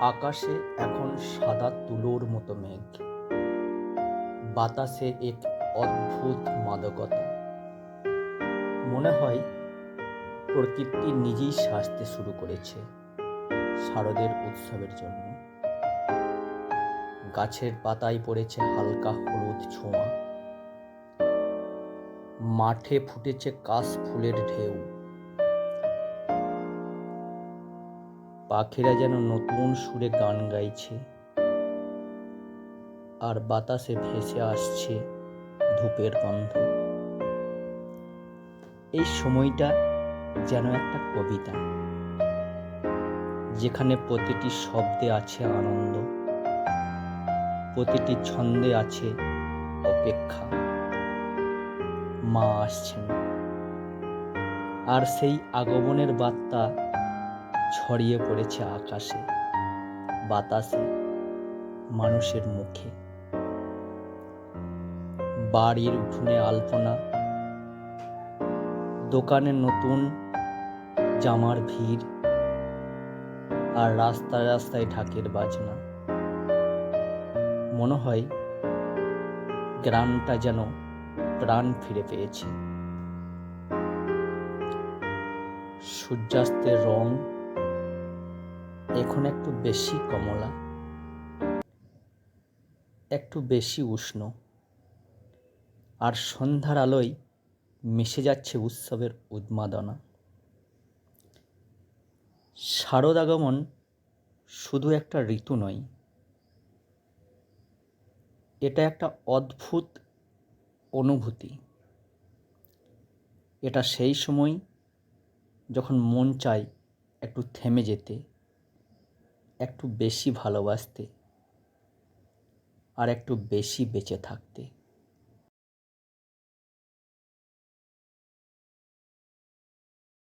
আকাশে এখন সাদা তুলোর মতো মেঘ। বাতাসে এক অদ্ভুত মাদকতা। মনে হয় প্রকৃতি নিজেই সাজতে শুরু করেছে শারদের উৎসবের জন্য। গাছের পাতায় পড়েছে হালকা হলুদ ছোঁয়া। মাঠে ফুটেছে কাশ ফুলের ঢেউ। পাখিরা যেন নতুন সুরে গান গাইছে। আর বাতাসে ভেসে আসছে ধূপের গন্ধ। এই সময়টা যেন একটা কবিতা। যেখানে প্রতিটি শব্দে আছে আনন্দ। প্রতিটি ছন্দে আছে অপেক্ষা। মা আসছেন। আর সেই আগমনের বার্তা ছড়িয়ে পড়েছে আকাশে, বাতাসে, মানুষের মুখে। বাড়ির উঠোনে আলপনা, দোকানে নতুন জামার ভিড়, আর রাস্তায় রাস্তায় ঢাকের বাজনা। মনে হয় গ্রামটা যেন প্রাণ ফিরে পেয়েছে। সূর্যাস্তের রং এখন একটু বেশি কমলা, একটু বেশি উষ্ণ। আর সন্ধ্যার আলোয় মিশে যাচ্ছে উৎসবের উন্মাদনা। শারদ আগমন শুধু একটা ঋতু নয়, এটা একটা অদ্ভুত অনুভূতি। এটা সেই সময় যখন মন চায় একটু থেমে যেতে একটু বেশি ভালোবাসতে আর একটু বেশি বেঁচে থাকতে।